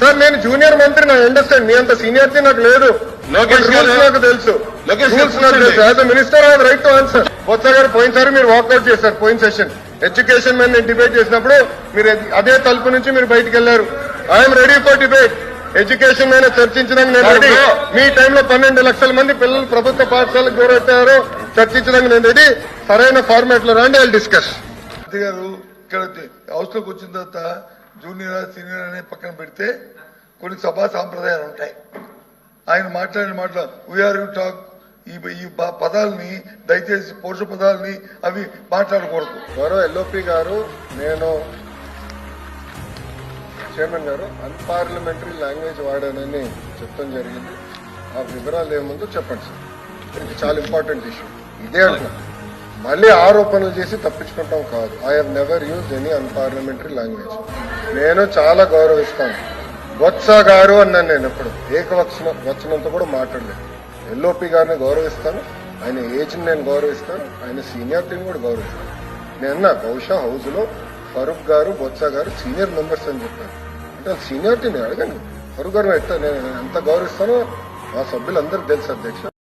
Sir నేను junior మంత్రి నా అండర్స్టాండ్ మీ అంత సీనియారిటీ నాకు లేదు. నాకు తెలుసు. As minister I right to answer Botsa garu పోయినసారి మీరు వాకౌట్ చేశారు పోయిన సెషన్ ఎడ్యుకేషన్ మీద నేను డిబేట్ చేసినప్పుడు మీరు అదే తలుపు నుంచి మీరు బయటకు వెళ్ళారు I'm ready for debate education మీద చర్చించడానికి నేను రెడీ మీ టైంలో పన్నెండు లక్షల మంది పిల్లలు ప్రభుత్వ పాఠశాలకు దూరెట్టారో చర్చించడానికి నేను రెడీ సరైన ఫార్మాట్లో రండి ఐ డిస్కస్ గారు ఇక్కడ హౌస్లోకి వచ్చిన తర్వాత జూనియర్ సీనియర్ అనే పక్కన పెడితే కొన్ని సభా సాంప్రదాయాలు ఉంటాయి. ఆయన మాట్లాడిన మాటలు వీఆర్ యూ టాక్ ఈ ఈ పదాలని దయచేసి పౌరుష పదాలని అవి మాట్లాడకూడదు. గౌరవ ఎల్ఓపి గారు నేను చైర్మన్ గారు అన్పార్లమెంటరీ లాంగ్వేజ్ వాడానని చెప్పడం జరిగింది. ఆ వివరాలు ఏముందో చెప్పండి సార్. ఇది చాలా ఇంపార్టెంట్ ఇష్యూ. ఇదే అంటున్నాను మళ్ళీ ఆరోపణలు చేసి తప్పించుకుంటాం కాదు. I have never use any unparliamentary language నేను చాలా గౌరవిస్తాను. బొత్స గారు అన్నాను నేను ఎప్పుడు. ఏకవచన వచనంతో కూడా మాట్లాడలేదు. ఎల్ఓపి గారిని గౌరవిస్తాను. ఆయన ఏజ్ని నేను గౌరవిస్తాను. ఆయన సీనియారిటీని కూడా గౌరవిస్తాను. నేను బహుశా హౌస్లో ఫరూక్ గారు బొత్స గారు సీనియర్ మెంబర్స్ అని చెప్పాను అంటే సీనియారిటీని అడగండి. ఫరూక్ గారు ఎట్లా నేను ఎంత గౌరవిస్తానో మా సభ్యులందరికీ తెలుసు అధ్యక్ష.